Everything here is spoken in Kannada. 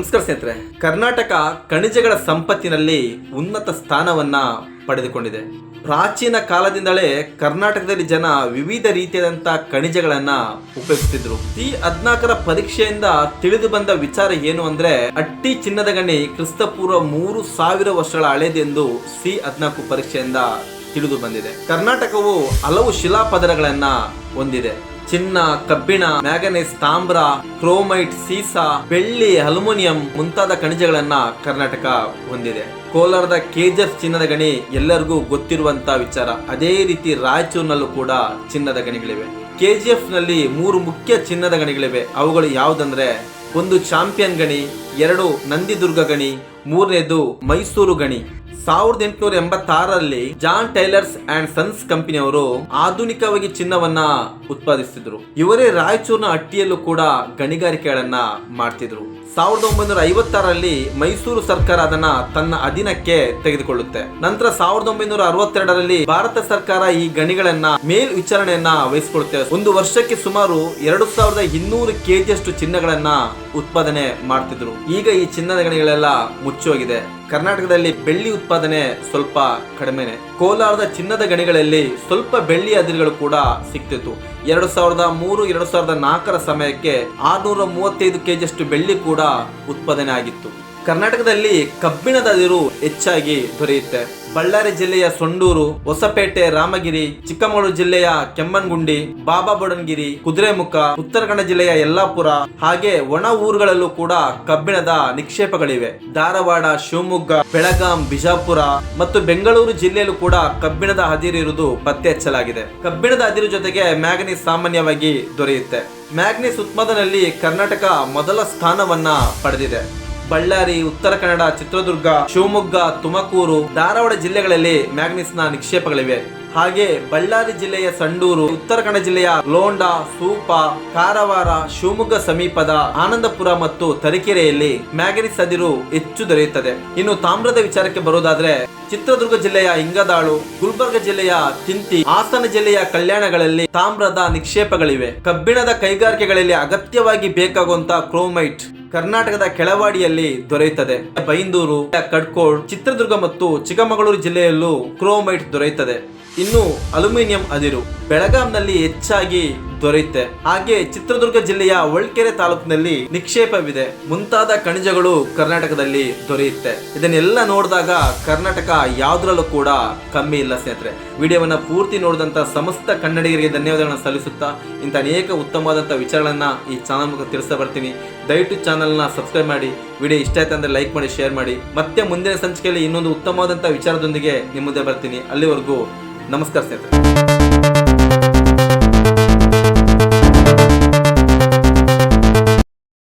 ನಮಸ್ಕಾರ ಸ್ನೇಹಿತರೆ. ಕರ್ನಾಟಕ ಖನಿಜಗಳ ಸಂಪತ್ತಿನಲ್ಲಿ ಉನ್ನತ ಸ್ಥಾನವನ್ನ ಪಡೆದುಕೊಂಡಿದೆ. ಪ್ರಾಚೀನ ಕಾಲದಿಂದಲೇ ಕರ್ನಾಟಕದಲ್ಲಿ ಜನ ವಿವಿಧ ರೀತಿಯಾದಂಥ ಖನಿಜಗಳನ್ನ ಉಪಯೋಗಿಸ್ತಿದ್ರು. ಈ ಹದ್ನಾಲ್ಕರ ಪರೀಕ್ಷೆಯಿಂದ ತಿಳಿದು ಬಂದ ವಿಚಾರ ಏನು ಅಂದ್ರೆ, ಅಟ್ಟಿ ಚಿನ್ನದ ಗಣಿ ಕ್ರಿಸ್ತಪೂರ್ವ ಮೂರು ಸಾವಿರ ವರ್ಷಗಳ ಹಳೆದೆಂದು ಸಿ ಹದ್ನಾಲ್ಕು ಪರೀಕ್ಷೆಯಿಂದ ತಿಳಿದು ಬಂದಿದೆ. ಕರ್ನಾಟಕವು ಹಲವು ಶಿಲಾಪದರಗಳನ್ನ ಹೊಂದಿದೆ. ಚಿನ್ನ, ಕಬ್ಬಿಣ, ಮ್ಯಾಗನೈಸ್, ತಾಮ್ರ, ಕ್ರೋಮೈಟ್, ಸೀಸಾ, ಬೆಳ್ಳಿ, ಅಲ್ಯೂಮಿನಿಯಂ ಮುಂತಾದ ಖನಿಜಗಳನ್ನ ಕರ್ನಾಟಕ ಹೊಂದಿದೆ. ಕೋಲಾರದ ಕೆಜಿಎಫ್ ಚಿನ್ನದ ಗಣಿ ಎಲ್ಲರಿಗೂ ಗೊತ್ತಿರುವಂತ ವಿಚಾರ. ಅದೇ ರೀತಿ ರಾಯಚೂರಿನಲ್ಲೂ ಕೂಡ ಚಿನ್ನದ ಗಣಿಗಳಿವೆ. ಕೆಜಿಎಫ್ನಲ್ಲಿ ಮೂರು ಮುಖ್ಯ ಚಿನ್ನದ ಗಣಿಗಳಿವೆ. ಅವುಗಳು ಯಾವುದಂದ್ರೆ, ಒಂದು ಚಾಂಪಿಯನ್ ಗಣಿ, ಎರಡು ನಂದಿದುರ್ಗ ಗಣಿ, ಮೂರನೇದು ಮೈಸೂರು ಗಣಿ. ಸಾವಿರದ ಎಂಟುನೂರ ಎಂಬತ್ತಾರರಲ್ಲಿ ಜಾನ್ ಟೈಲರ್ಸ್ ಅಂಡ್ ಸನ್ಸ್ ಕಂಪನಿಯವರು ಆಧುನಿಕವಾಗಿ ಚಿನ್ನವನ್ನ ಉತ್ಪಾದಿಸಿದ್ರು ಇವರೇ ರಾಯಚೂರಿನ ಹಟ್ಟಿಯಲ್ಲೂ ಕೂಡ ಗಣಿಗಾರಿಕೆಗಳನ್ನ ಮಾಡ್ತಿದ್ರು. ಸಾವಿರದ ಒಂಬೈನೂರ ಐವತ್ತಾರರಲ್ಲಿ ಮೈಸೂರು ಸರ್ಕಾರ ಅದನ್ನ ತನ್ನ ಅಧೀನಕ್ಕೆ ತೆಗೆದುಕೊಳ್ಳುತ್ತೆ. ನಂತರ ಸಾವಿರದ ಒಂಬೈನೂರ ಅರವತ್ತೆರಡರಲ್ಲಿ ಭಾರತ ಸರ್ಕಾರ ಈ ಗಣಿಗಳನ್ನ ಮೇಲ್ ವಿಚಾರಣೆಯನ್ನ ವಹಿಸಿಕೊಳ್ಳುತ್ತೆ ಒಂದು ವರ್ಷಕ್ಕೆ ಸುಮಾರು ಎರಡು ಸಾವಿರದ ಇನ್ನೂರು ಕೆಜಿಯಷ್ಟು ಚಿನ್ನಗಳನ್ನ ಉತ್ಪಾದನೆ ಮಾಡ್ತಿದ್ರು. ಈಗ ಈ ಚಿನ್ನದ ಗಣಿಗಳೆಲ್ಲ ಮುಚ್ಚೋಗಿದೆ. ಕರ್ನಾಟಕದಲ್ಲಿ ಬೆಳ್ಳಿ ಉತ್ಪಾದನೆ ಸ್ವಲ್ಪ ಕಡಿಮೆನೆ. ಕೋಲಾರದ ಚಿನ್ನದ ಗಣಿಗಳಲ್ಲಿ ಸ್ವಲ್ಪ ಬೆಳ್ಳಿ ಅದಿರುಗಳು ಕೂಡ ಸಿಕ್ತಿತ್ತು. ಎರಡು ಸಾವಿರದ ಮೂರು, ಎರಡು ಸಾವಿರದ ನಾಲ್ಕರ ಸಮಯಕ್ಕೆ ಆರ್ನೂರ ಮೂವತ್ತೈದು ಕೆಜಿಯಷ್ಟು ಬೆಳ್ಳಿ ಕೂಡ ಉತ್ಪಾದನೆ ಆಗಿತ್ತು. ಕರ್ನಾಟಕದಲ್ಲಿ ಕಬ್ಬಿಣದ ಅದಿರು ಹೆಚ್ಚಾಗಿ ದೊರೆಯುತ್ತೆ. ಬಳ್ಳಾರಿ ಜಿಲ್ಲೆಯ ಸೊಂಡೂರು, ಹೊಸಪೇಟೆ, ರಾಮಗಿರಿ, ಚಿಕ್ಕಮಗಳೂರು ಜಿಲ್ಲೆಯ ಕೆಮ್ಮನ್ಗುಂಡಿ ಬಾಬಾ ಬೊಡನ್ಗಿರಿ ಕುದುರೆಮುಖ ಉತ್ತರ ಕನ್ನಡ ಜಿಲ್ಲೆಯ ಯಲ್ಲಾಪುರ ಹಾಗೆ ಒಣ ಊರುಗಳಲ್ಲೂ ಕೂಡ ಕಬ್ಬಿಣದ ನಿಕ್ಷೇಪಗಳಿವೆ. ಧಾರವಾಡ, ಶಿವಮೊಗ್ಗ, ಬೆಳಗಾಂ, ಬಿಜಾಪುರ ಮತ್ತು ಬೆಂಗಳೂರು ಜಿಲ್ಲೆಯಲ್ಲೂ ಕೂಡ ಕಬ್ಬಿಣದ ಅದಿರು ಇರುವುದು ಪತ್ತೆ ಹಚ್ಚಲಾಗಿದೆ ಕಬ್ಬಿಣದ ಅದಿರು ಜೊತೆಗೆ ಮ್ಯಾಗನೀಸ್ ಸಾಮಾನ್ಯವಾಗಿ ದೊರೆಯುತ್ತೆ. ಮ್ಯಾಗ್ನೀಸ್ ಉತ್ಪಾದನೆಯಲ್ಲಿ ಕರ್ನಾಟಕ ಮೊದಲ ಸ್ಥಾನವನ್ನ ಪಡೆದಿದೆ. ಬಳ್ಳಾರಿ, ಉತ್ತರ ಕನ್ನಡ, ಚಿತ್ರದುರ್ಗ, ಶಿವಮೊಗ್ಗ, ತುಮಕೂರು, ಧಾರವಾಡ ಜಿಲ್ಲೆಗಳಲ್ಲಿ ಮ್ಯಾಗ್ನಿಸ್ನ ನಿಕ್ಷೇಪಗಳಿವೆ. ಹಾಗೆ ಬಳ್ಳಾರಿ ಜಿಲ್ಲೆಯ ಸಂಡೂರು, ಉತ್ತರ ಕನ್ನಡ ಜಿಲ್ಲೆಯ ಲೋಂಡ, ಸೂಪ, ಕಾರವಾರ, ಶಿವಮೊಗ್ಗ ಸಮೀಪದ ಆನಂದಪುರ ಮತ್ತು ತರೀಕೆರೆಯಲ್ಲಿ ಮ್ಯಾಗ್ನಿಸ್ ಅದಿರು ಹೆಚ್ಚು ದೊರೆಯುತ್ತದೆ. ಇನ್ನು ತಾಮ್ರದ ವಿಚಾರಕ್ಕೆ ಬರುವುದಾದ್ರೆ ಚಿತ್ರದುರ್ಗ ಜಿಲ್ಲೆಯ ಇಂಗದಾಳು, ಗುಲ್ಬರ್ಗ ಜಿಲ್ಲೆಯ ತಿಂತಿ, ಹಾಸನ ಜಿಲ್ಲೆಯ ಕಲ್ಯಾಣಗಳಲ್ಲಿ ತಾಮ್ರದ ನಿಕ್ಷೇಪಗಳಿವೆ. ಕಬ್ಬಿಣದ ಕೈಗಾರಿಕೆಗಳಲ್ಲಿ ಅಗತ್ಯವಾಗಿ ಬೇಕಾಗುವಂತಹ ಕ್ರೋಮೈಟ್ ಕರ್ನಾಟಕದ ಕೆಳವಾಡಿಯಲ್ಲಿ ದೊರೆಯುತ್ತದೆ. ಬೈಂದೂರು ಕಡ್ಕೋಳ್ ಚಿತ್ರದುರ್ಗ ಮತ್ತು ಚಿಕ್ಕಮಗಳೂರು ಜಿಲ್ಲೆಯಲ್ಲೂ ಕ್ರೋಮೈಟ್ ದೊರೆಯುತ್ತದೆ. ಇನ್ನು ಅಲ್ಯೂಮಿನಿಯಂ ಅದಿರು ಬೆಳಗಾಂನಲ್ಲಿ ಹೆಚ್ಚಾಗಿ ದೊರೆಯುತ್ತೆ. ಹಾಗೆ ಚಿತ್ರದುರ್ಗ ಜಿಲ್ಲೆಯ ಹೊಳ್ಕೆರೆ ತಾಲೂಕಿನಲ್ಲಿ ನಿಕ್ಷೇಪವಿದೆ. ಮುಂತಾದ ಖನಿಜಗಳು ಕರ್ನಾಟಕದಲ್ಲಿ ದೊರೆಯುತ್ತೆ. ಇದನ್ನೆಲ್ಲ ನೋಡಿದಾಗ ಕರ್ನಾಟಕ ಯಾವ್ದ್ರಲ್ಲೂ ಕೂಡ ಕಮ್ಮಿ ಇಲ್ಲ ಸ್ನೇಹಿತರೆ. ವಿಡಿಯೋವನ್ನ ಪೂರ್ತಿ ನೋಡಿದಂತ ಸಮಸ್ತ ಕನ್ನಡಿಗರಿಗೆ ಧನ್ಯವಾದಗಳನ್ನು ಸಲ್ಲಿಸುತ್ತಾ ಇಂಥ ಅನೇಕ ಉತ್ತಮವಾದಂಥ ವಿಚಾರಗಳನ್ನ ಈ ಚಾನಲ್ ಮೂಲಕ ತಿಳಿಸ್ತಾ ಬರ್ತೀನಿ. ದಯವಿಟ್ಟು ಚಾನಲ್ನ ಸಬ್ಸ್ಕ್ರೈಬ್ ಮಾಡಿ, ವಿಡಿಯೋ ಇಷ್ಟ ಆಯ್ತು ಅಂದ್ರೆ ಲೈಕ್ ಮಾಡಿ, ಶೇರ್ ಮಾಡಿ. ಮತ್ತೆ ಮುಂದಿನ ಸಂಚಿಕೆಯಲ್ಲಿ ಇನ್ನೊಂದು ಉತ್ತಮವಾದಂಥ ವಿಚಾರದೊಂದಿಗೆ ನಿಮ್ಮ ಮುಂದೆ ಬರ್ತೀನಿ. ಅಲ್ಲಿವರೆಗೂ ನಮಸ್ಕಾರ ಸ್ನೇಹಿತರೆ